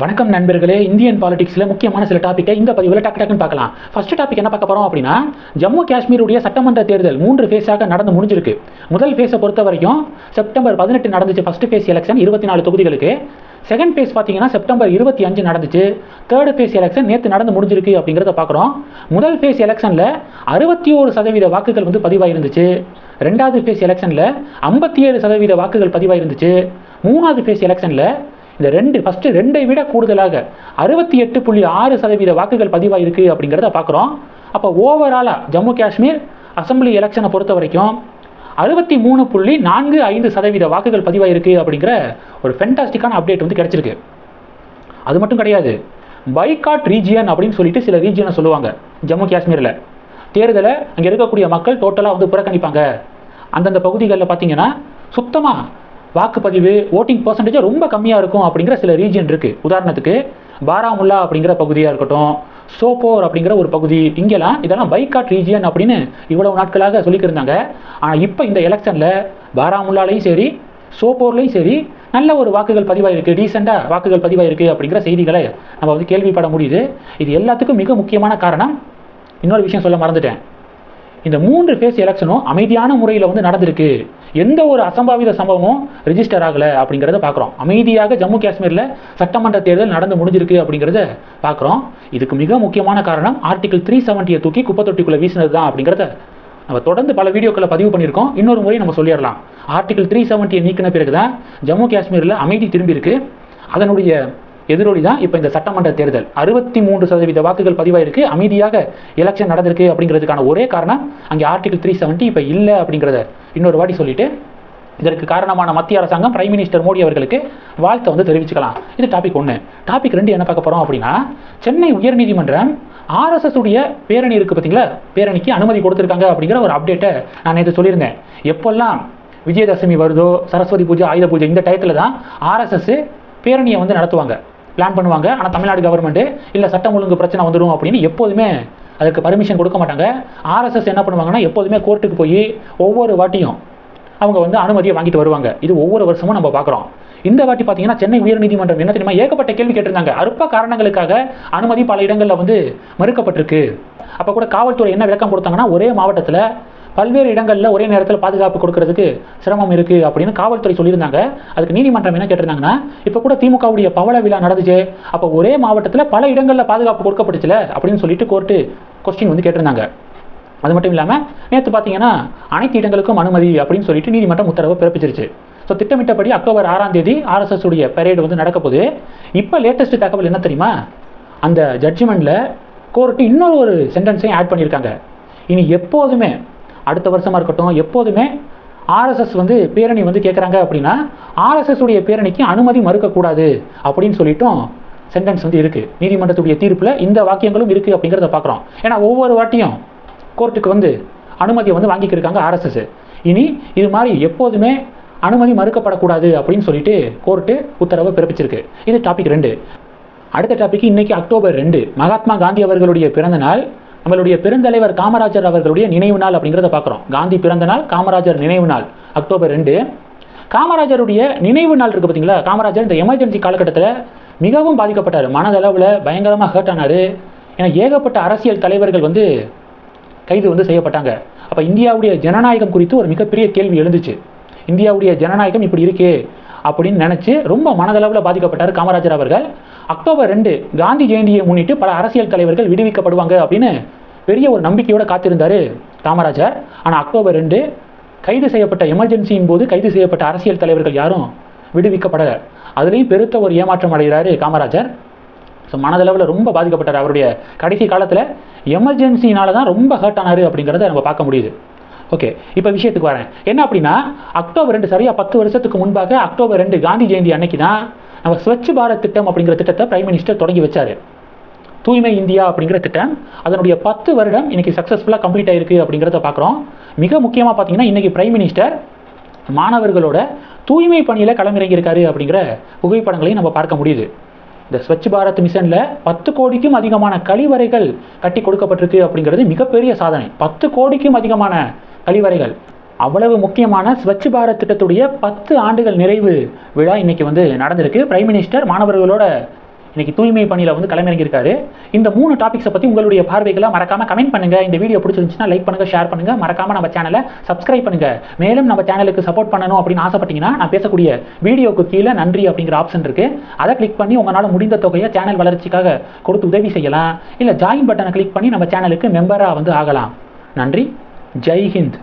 வணக்கம் நண்பர்களே இந்தியன் பாலிடிக்ஸில் முக்கியமான சில டாப்பிக்கை இந்த பதிவில் டக்கு டக்குன்னு பார்க்கலாம். ஃபர்ஸ்ட் டாபிக் என்ன பார்க்க போகிறோம் அப்படின்னா ஜம்மு காஷ்மீருடைய சட்டமன்ற தேர்தல் மூன்று ஃபேஸாக நடந்து முடிஞ்சிருக்கு. முதல் ஃபேஸை பொறுத்த வரைக்கும் செப்டம்பர் பதினெட்டு நடந்துச்சு ஃபர்ஸ்ட் ஃபேஸ் எலெக்ஷன் இருபத்தி நாலு தொகுதிகளுக்கு. செகண்ட் ஃபேஸ் பார்த்தீங்கன்னா செப்டம்பர் இருபத்தி அஞ்சு நடந்துச்சு. தேர்ட் ஃபேஸ் எலெக்ஷன் நேற்று நடந்து முடிஞ்சிருக்கு அப்படிங்கிறத பார்க்குறோம். முதல் ஃபேஸ் எலெக்ஷனில் அறுபத்தி ஒரு சதவீத வாக்குகள் வந்து பதிவாயிருந்துச்சு. ரெண்டாவது ஃபேஸ் எலெக்ஷனில் ஐம்பத்தி ஏழு சதவீத வாக்குகள் பதிவாயிருந்துச்சு. மூணாவது ஃபேஸ் எலெக்ஷனில் இந்த ரெண்டு ஃபஸ்ட்டு ரெண்டை விட கூடுதலாக அறுபத்தி எட்டு புள்ளி ஆறு சதவீத வாக்குகள் பதிவாயிருக்கு அப்படிங்கிறத பார்க்குறோம். அப்போ ஓவராலாக ஜம்மு காஷ்மீர் அசம்பிளி எலெக்ஷனை பொறுத்த வரைக்கும் அறுபத்தி மூணு புள்ளி நான்கு ஐந்து சதவீத வாக்குகள் பதிவாயிருக்கு அப்படிங்கிற ஒரு ஃபென்டாஸ்டிக்கான அப்டேட் வந்து கிடச்சிருக்கு. அது மட்டும் கிடையாது பைகாட் ரீஜியன் அப்படின்னு சொல்லிட்டு சில ரீஜியனை சொல்லுவாங்க ஜம்மு காஷ்மீரில். தேர்தலை அங்கே இருக்கக்கூடிய மக்கள் டோட்டலாக வந்து புறக்கணிப்பாங்க. அந்தந்த பகுதிகளில் பார்த்தீங்கன்னா சுத்தமாக வாக்குப்பதிவு ஓட்டிங் பர்சன்டேஜ் ரொம்ப கம்மியாக இருக்கும் அப்படிங்கிற சில ரீஜியன் இருக்குது உதாரணத்துக்கு பாராமுல்லா அப்படிங்கிற பகுதியாக இருக்கட்டும் சோப்போர் அப்படிங்கிற ஒரு பகுதி இங்கெல்லாம் இதெல்லாம் பைக்காட் ரீஜியன் அப்படின்னு இவ்வளவு நாட்களாக சொல்லிக்கிருந்தாங்க. ஆனால் இப்போ இந்த எலெக்ஷனில் பாராமுல்லாலையும் சரி சோப்போர்லையும் சரி நல்ல ஒரு வாக்குகள் பதிவாயிருக்கு ரீசெண்டாக வாக்குகள் பதிவாயிருக்கு அப்படிங்கிற செய்திகளை நம்ம வந்து கேள்விப்பட முடியுது. இது எல்லாத்துக்கும் மிக முக்கியமான காரணம் இன்னொரு விஷயம் சொல்ல மறந்துட்டேன். இந்த மூன்று ஃபேஸ் எலெக்ஷனும் அமைதியான முறையில் வந்து நடந்திருக்கு. எந்த ஒரு அசம்பாவித சம்பவமும் ரிஜிஸ்டர் ஆகலை அப்படிங்கிறத பார்க்குறோம் அமைதியாக ஜம்மு காஷ்மீரில் சட்டமன்ற தேர்தல் நடந்து முடிஞ்சிருக்கு அப்படிங்கிறத பார்க்குறோம் இதுக்கு மிக முக்கியமான காரணம் ஆர்டிகல் த்ரீ செவன்ட்டியை தூக்கி குப்பை தொட்டிக்குள்ளே வீசினது தான் அப்படிங்கிறத நம்ம தொடர்ந்து பல வீடியோக்களை பதிவு பண்ணியிருக்கோம். இன்னொரு முறை நம்ம சொல்லிடலாம். ஆர்டிகல் த்ரீ செவன்ட்டியை நீக்கின பிறகு தான் ஜம்மு காஷ்மீரில் அமைதி திரும்பியிருக்கு. அதனுடைய எதிரொலி தான் இப்போ இந்த சட்டமன்ற தேர்தல். அறுபத்தி மூன்று சதவீத வாக்குகள் பதிவாயிருக்கு. அமைதியாக எலெக்ஷன் நடந்திருக்கு அப்படிங்கிறதுக்கான ஒரே காரணம் அங்கே ஆர்டிகல் த்ரீ செவன்ட்டி இப்போ இல்லை அப்படிங்கிறத இன்னொரு வாட்டி சொல்லிட்டு இதற்கு காரணமான மத்திய அரசாங்கம் பிரைம் மினிஸ்டர் மோடி அவர்களுக்கு வாழ்த்தை வந்து தெரிவிச்சுக்கலாம். இது டாபிக் ஒன்று டாபிக் ரெண்டு என்ன பார்க்க போகிறோம் அப்படின்னா சென்னை உயர்நீதிமன்றம் ஆர்எஸ்எஸ் உடைய பேரணி இருக்குது பார்த்தீங்களா பேரணிக்கு அனுமதி கொடுத்துருக்காங்க அப்படிங்கிற ஒரு அப்டேட்டை நான் நேற்று சொல்லியிருந்தேன். எப்போல்லாம் விஜயதசமி வருதோ சரஸ்வதி பூஜை ஆயுத பூஜை இந்த டயத்தில் தான் ஆர்எஸ்எஸ் பேரணியை வந்து நடத்துவாங்க. பிளான் பண்ணுவாங்க. ஆனால் தமிழ்நாடு கவர்மெண்ட்டு இல்லை சட்டம் ஒழுங்கு பிரச்சனை வந்துடும் அப்படின்னு எப்போதுமே அதுக்கு பர்மிஷன் கொடுக்க மாட்டாங்க. ஆர்எஸ்எஸ் என்ன பண்ணுவாங்கன்னா எப்போதுமே கோர்ட்டுக்கு போய் ஒவ்வொரு வாட்டியும் அவங்க வந்து அனுமதியை வாங்கிட்டு வருவாங்க. இது ஒவ்வொரு வருஷமும் நம்ம பார்க்குறோம். இந்த வாட்டி பார்த்தீங்கன்னா சென்னை உயர்நீதிமன்றம் என்ன தெரியுமா ஏகப்பட்ட கேள்வி கேட்டிருந்தாங்க. அற்ப காரணங்களுக்காக அனுமதி பல இடங்களில் வந்து மறுக்கப்பட்டிருக்கு. அப்போ கூட காவல்துறை என்ன விளக்கம் கொடுத்தாங்கன்னா ஒரே மாவட்டத்தில் பல்வேறு இடங்களில் ஒரே நேரத்தில் பாதுகாப்பு கொடுக்கறதுக்கு சிரமம் இருக்குது அப்படின்னு காவல்துறை சொல்லியிருந்தாங்க. அதுக்கு நீதிமன்றம் என்ன கேட்டிருந்தாங்கன்னா இப்போ கூட திமுகவுடைய பவள விழா நடந்துச்சு அப்போ ஒரே மாவட்டத்தில் பல இடங்களில் பாதுகாப்பு கொடுக்கப்பட்டுச்சுல அப்படின்னு சொல்லிட்டு கோர்ட்டு கொஸ்டின் வந்து கேட்டிருந்தாங்க. அது மட்டும் இல்லாமல் நேற்று பார்த்தீங்கன்னா அனைத்து இடங்களுக்கும் அனுமதி அப்படின்னு சொல்லிட்டு நீதிமன்றம் உத்தரவு பிறப்பிச்சிருச்சு. ஸோ திட்டமிட்டபடி அக்டோபர் ஆறாம் தேதி ஆர்எஸ்எஸ் உடைய பரேடு வந்து நடக்க போகுது. இப்போ லேட்டஸ்ட் தகவல் என்ன தெரியுமா? அந்த ஜட்ஜ்மெண்ட்டில் கோர்ட்டு இன்னொரு ஒரு சென்டென்ஸையும் ஆட் பண்ணியிருக்காங்க. இனி எப்போதுமே அடுத்த வருஷமாக இருக்கட்டும் எப்போதுமே ஆர்எஸ்எஸ் வந்து பேரணி வந்து கேட்குறாங்க அப்படின்னா ஆர்எஸ்எஸ் உடைய பேரணிக்கு அனுமதி மறுக்கக்கூடாது அப்படின்னு சொல்லிட்டும் சென்டென்ஸ் வந்து இருக்குது நீதிமன்றத்துடைய தீர்ப்பில் இந்த வாக்கியங்களும் இருக்குது அப்படிங்கிறத பார்க்குறோம் ஏன்னா ஒவ்வொரு வாட்டியும் கோர்ட்டுக்கு வந்து அனுமதியை வந்து வாங்கிக்கிருக்காங்க ஆர்எஸ்எஸ் இனி இது மாதிரி எப்போதுமே அனுமதி மறுக்கப்படக்கூடாது அப்படின்னு சொல்லிட்டு கோர்ட்டு உத்தரவை பிறப்பிச்சிருக்கு. இது டாபிக் ரெண்டு. அடுத்த டாபிக் இன்னைக்கு அக்டோபர் ரெண்டு. மகாத்மா காந்தி அவர்களுடைய பிறந்த நாள். நம்மளுடைய பெருந்தலைவர் காமராஜர் அவர்களுடைய நினைவு நாள் அப்படிங்கிறத பார்க்குறோம். காந்தி பிறந்த நாள் காமராஜர் நினைவு நாள் அக்டோபர் ரெண்டு. காமராஜருடைய நினைவு நாள் இருக்குது பார்த்தீங்களா? காமராஜர் இந்த எமர்ஜென்சி காலகட்டத்தில் மிகவும் பாதிக்கப்பட்டார். மனதளவில் பயங்கரமாக ஹர்ட் ஆனார். ஏன்னா ஏகப்பட்ட அரசியல் தலைவர்கள் வந்து கைது வந்து செய்யப்பட்டாங்க. அப்போ இந்தியாவுடைய ஜனநாயகம் குறித்து ஒரு மிகப்பெரிய கேள்வி எழுந்துச்சு. இந்தியாவுடைய ஜனநாயகம் இப்படி இருக்கே அப்படின்னு நினச்சி ரொம்ப மனதளவில் பாதிக்கப்பட்டார் காமராஜர் அவர்கள். அக்டோபர் ரெண்டு காந்தி ஜெயந்தியை முன்னிட்டு பல அரசியல் தலைவர்கள் விடுவிக்கப்படுவாங்க அப்படின்னு பெரிய ஒரு நம்பிக்கையோட காத்திருந்தார் காமராஜர். ஆனால் அக்டோபர் ரெண்டு கைது செய்யப்பட்ட எமர்ஜென்சியின் போது கைது செய்யப்பட்ட அரசியல் தலைவர்கள் யாரும் விடுவிக்கப்படலை. அதுலேயும் பெருத்த ஒரு ஏமாற்றம் அடைகிறாரு காமராஜர். ஸோ மனதளவில் ரொம்ப பாதிக்கப்பட்டார் அவருடைய கடைசி காலத்தில். எமர்ஜென்சினால தான் ரொம்ப ஹர்ட் ஆனார் அப்படிங்கிறத நம்ம பார்க்க முடியுது. ஓகே இப்போ விஷயத்துக்கு வரேன். என்ன அப்படின்னா அக்டோபர் ரெண்டு சரியாக பத்து வருஷத்துக்கு முன்பாக அக்டோபர் ரெண்டு காந்தி ஜெயந்தி அன்னைக்கு தான் நம்ம ஸ்வச் பாரத் திட்டம் அப்படிங்கிற திட்டத்தை பிரைம் மினிஸ்டர் தொடங்கி வச்சார். தூய்மை இந்தியா அப்படிங்கிற திட்டம் அதனுடைய பத்து வருடம் இன்றைக்கி சக்ஸஸ்ஃபுல்லாக கம்ப்ளீட் ஆயிருக்கு அப்படிங்கிறத பார்க்குறோம். மிக முக்கியமாக பார்த்தீங்கன்னா இன்றைக்கி பிரைம் மினிஸ்டர் மாணவர்களோட தூய்மை பணியில் களமிறங்கியிருக்காரு அப்படிங்கிற புகைப்படங்களையும் நம்ம பார்க்க முடியுது. இந்த ஸ்வச் பாரத் மிஷனில் பத்து கோடிக்கும் அதிகமான கழிவறைகள் கட்டி கொடுக்கப்பட்டிருக்கு அப்படிங்கிறது மிகப்பெரிய சாதனை. பத்து கோடிக்கும் அதிகமான கழிவறைகள். அவ்வளவு முக்கியமான ஸ்வச் பாரத் திட்டத்துடைய பத்து ஆண்டுகள் நிறைவு விழா இன்னைக்கு வந்து நடந்திருக்கு. பிரைம் மினிஸ்டர் மாணவர்களோட இன்றைக்கி தூய்மை பணியில் வந்து களமிறங்கியிருக்காரு. இந்த மூணு டாபிக்ஸை பற்றி உங்களுடைய பார்வைகளை மறக்காமல் கமெண்ட் பண்ணுங்கள் இந்த வீடியோ பிடிச்சிருந்துச்சுன்னா லைக் பண்ணுங்கள் ஷேர் பண்ணுங்கள் மறக்காமல் நம்ம சேனலை சப்ஸ்கிரைப் பண்ணுங்கள் மேலும் நம்ம சேனலுக்கு சப்போர்ட் பண்ணணும் அப்படின்னு ஆசைப்பட்டீங்கன்னா நான் பேசக்கூடிய வீடியோக்கு கீழே நன்றி அப்படிங்கிற ஆப்ஷன் இருக்குது அதை கிளிக் பண்ணி உங்களால் முடிந்த தொகையை சேனல் வளர்ச்சிக்காக கொடுத்து உதவி செய்யலாம். இல்லை ஜாயின் பட்டனை கிளிக் பண்ணி நம்ம சேனலுக்கு மெம்பராக வந்து ஆகலாம். நன்றி. ஜெய் ஹிந்த்.